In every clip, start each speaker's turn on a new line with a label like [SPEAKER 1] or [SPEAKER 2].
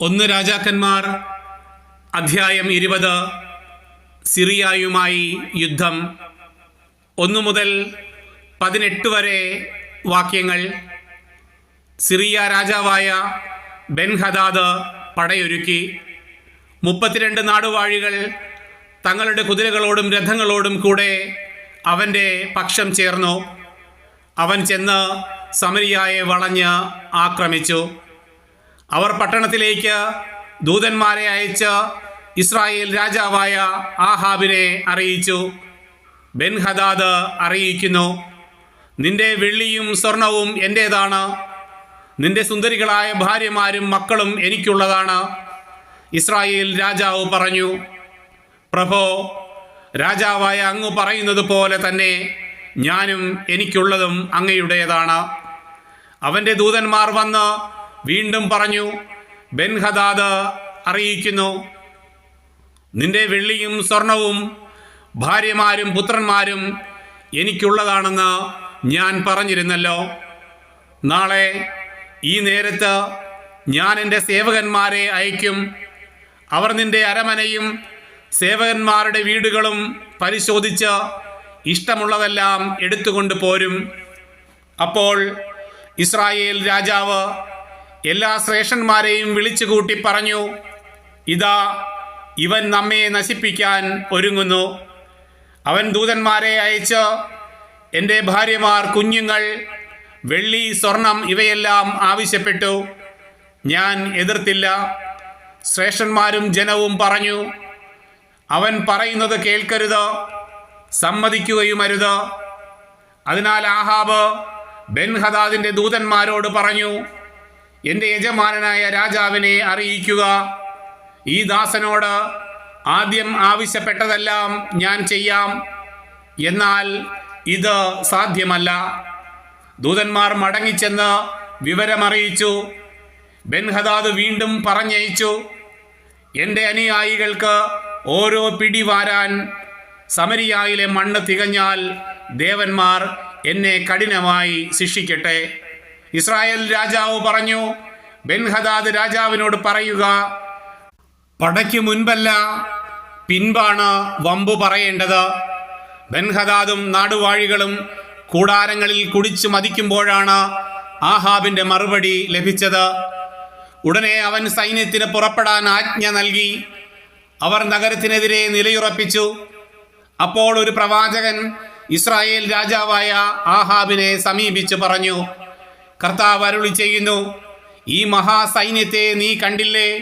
[SPEAKER 1] ഒന്ന് രാജാക്കന്മാർ അധ്യായം ഇരുപത് സിറിയായുമായി യുദ്ധം. ഒന്നു മുതൽ പതിനെട്ട് വരെ വാക്യങ്ങൾ. സിറിയ രാജാവായ ബെൻഹദാദ് പടയൊരുക്കി. മുപ്പത്തിരണ്ട് നാടുവാഴികൾ തങ്ങളുടെ കുതിരകളോടും രഥങ്ങളോടും കൂടെ അവന്റെ പക്ഷം ചേർന്നു. അവൻ ചെന്ന് സമരിയായെ വളഞ്ഞ് ആക്രമിച്ചു. അവർ പട്ടണത്തിലേക്ക് ദൂതന്മാരെ അയച്ച് ഇസ്രായേൽ രാജാവായ ആഹാബിനെ അറിയിച്ചു. ബെൻഹദാദ് അറിയിക്കുന്നു നിന്റെ വെള്ളിയും സ്വർണവും എന്റേതാണ് നിന്റെ സുന്ദരികളായ ഭാര്യമാരും മക്കളും എനിക്കുള്ളതാണ് ഇസ്രായേൽ രാജാവ് പറഞ്ഞു. പ്രഭോ രാജാവായ അങ്ങ് പറയുന്നത് പോലെ തന്നെ ഞാനും എനിക്കുള്ളതും അങ്ങയുടേതാണ്. അവന്റെ ദൂതന്മാർ വന്ന് വീണ്ടും പറഞ്ഞു ബെൻഹദാദ് അറിയിക്കുന്നു നിന്റെ വെള്ളിയും സ്വർണവും ഭാര്യമാരും പുത്രന്മാരും എനിക്കുള്ളതാണെന്ന് ഞാൻ പറഞ്ഞിരുന്നല്ലോ. നാളെ ഈ നേരത്ത് ഞാൻ എന്റെ സേവകന്മാരെ അയക്കും. അവർ നിന്റെ അരമനയും സേവകന്മാരുടെ വീടുകളും പരിശോധിച്ച് ഇഷ്ടമുള്ളതെല്ലാം എടുത്തുകൊണ്ട് പോരും. അപ്പോൾ ഇസ്രായേൽ രാജാവ് എല്ലാ ശ്രേഷ്ഠന്മാരെയും വിളിച്ചുകൂട്ടി പറഞ്ഞു ഇതാ ഇവൻ നമ്മെ നശിപ്പിക്കാൻ ഒരുങ്ങുന്നു. അവൻ ദൂതന്മാരെ അയച്ച് എന്റെ ഭാര്യമാർ കുഞ്ഞുങ്ങൾ വെള്ളി സ്വർണം ഇവയെല്ലാം ആവശ്യപ്പെട്ടു. ഞാൻ എതിർത്തില്ല. ശ്രേഷ്ഠന്മാരും ജനവും പറഞ്ഞു അവൻ പറയുന്നത് കേൾക്കരുത് സമ്മതിക്കുകയുമരുത്. അതിനാൽ ആഹാബ് ബെൻഹദാദിന്റെ ദൂതന്മാരോട് പറഞ്ഞു എന്റെ യജമാനനായ രാജാവിനെ അറിയിക്കുക. ഈ ദാസനോട് ആദ്യം ആവശ്യപ്പെട്ടതെല്ലാം ഞാൻ ചെയ്യാം. എന്നാൽ ഇത് സാധ്യമല്ല. ദൂതന്മാർ മടങ്ങിച്ചെന്ന് വിവരമറിയിച്ചു. ബെൻഹദാദ് വീണ്ടും പറഞ്ഞയച്ചു. എന്റെ അനുയായികൾക്ക് ഓരോ പിടി വാരാൻ സമരിയായിലെ മണ്ണ് തികഞ്ഞാൽ ദേവന്മാർ എന്നെ കഠിനമായി ശിക്ഷിക്കട്ടെ. ഇസ്രായേൽ രാജാവ് പറഞ്ഞു ബെൻഹദാദ് രാജാവിനോട് പറയുക പടയ്ക്ക് മുൻപല്ല പിൻപാണ് വമ്പു പറയേണ്ടത്. ബെൻഹദാദും നാടുവാഴികളും കൂടാരങ്ങളിൽ കുടിച്ച് മതിക്കുമ്പോഴാണ് ആഹാബിന്റെ മറുപടി ലഭിച്ചത്. ഉടനെ അവൻ സൈന്യത്തിന് പുറപ്പെടാൻ ആജ്ഞ നൽകി. അവർ നഗരത്തിനെതിരെ നിലയുറപ്പിച്ചു. അപ്പോൾ ഒരു പ്രവാചകൻ ഇസ്രായേൽ രാജാവായ ആഹാബിനെ സമീപിച്ചു പറഞ്ഞു കർത്താവ് അരുളി ചെയ്യുന്നു ഈ മഹാസൈന്യത്തെ നീ കണ്ടില്ലേ?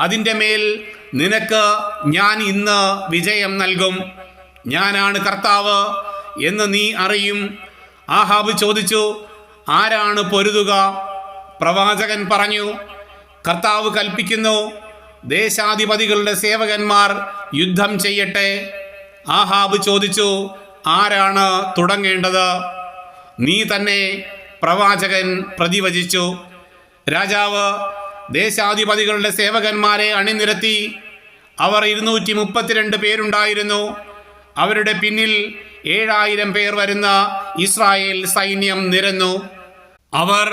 [SPEAKER 1] അതിന്റെ മേൽ നിനക്ക് ഞാൻ ഇന്ന് വിജയം നൽകും. ഞാനാണ് കർത്താവ് എന്ന് നീ അറിയും. ആഹാബ് ചോദിച്ചു ആരാണ് പൊരുതുക? പ്രവാചകൻ പറഞ്ഞു കർത്താവ് കൽപ്പിക്കുന്നു ദേശാധിപതികളുടെ സേവകന്മാർ യുദ്ധം ചെയ്യട്ടെ. ആഹാബ് ചോദിച്ചു ആരാണ് തുടങ്ങേണ്ടത്? നീ തന്നെ പ്രവാചകൻ പ്രതിവചിച്ചു. രാജാവ് ദേശാധിപതികളുടെ സേവകന്മാരെ അണിനിരത്തി. അവർ ഇരുന്നൂറ്റി മുപ്പത്തിരണ്ട് പേരുണ്ടായിരുന്നു. അവരുടെ പിന്നിൽ ഏഴായിരം പേർ വരുന്ന ഇസ്രായേൽ സൈന്യം നിരന്നു. അവർ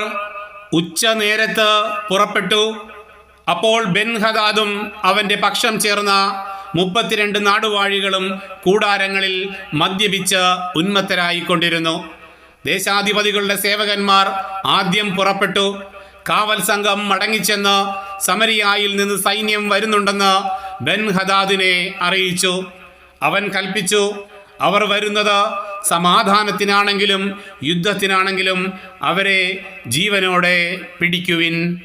[SPEAKER 1] ഉച്ച നേരത്ത് പുറപ്പെട്ടു. അപ്പോൾ ബെൻഹദാദും അവന്റെ പക്ഷം ചേർന്ന മുപ്പത്തിരണ്ട് നാടുവാഴികളും കൂടാരങ്ങളിൽ മദ്യപിച്ച് ഉന്മത്തരായിക്കൊണ്ടിരുന്നു. ദേശാധിപതികളുടെ സേവകന്മാർ ആദ്യം പുറപ്പെട്ടു. കാവൽ സംഘം മടങ്ങിച്ചെന്ന് സമരിയായിൽ നിന്ന് സൈന്യം വരുന്നുണ്ടെന്ന് ബെൻ ഹദാദിനെ അറിയിച്ചു. അവൻ കൽപ്പിച്ചു അവർ വരുന്നത് സമാധാനത്തിനാണെങ്കിലും യുദ്ധത്തിനാണെങ്കിലും അവരെ ജീവനോടെ പിടിക്കുവിൻ.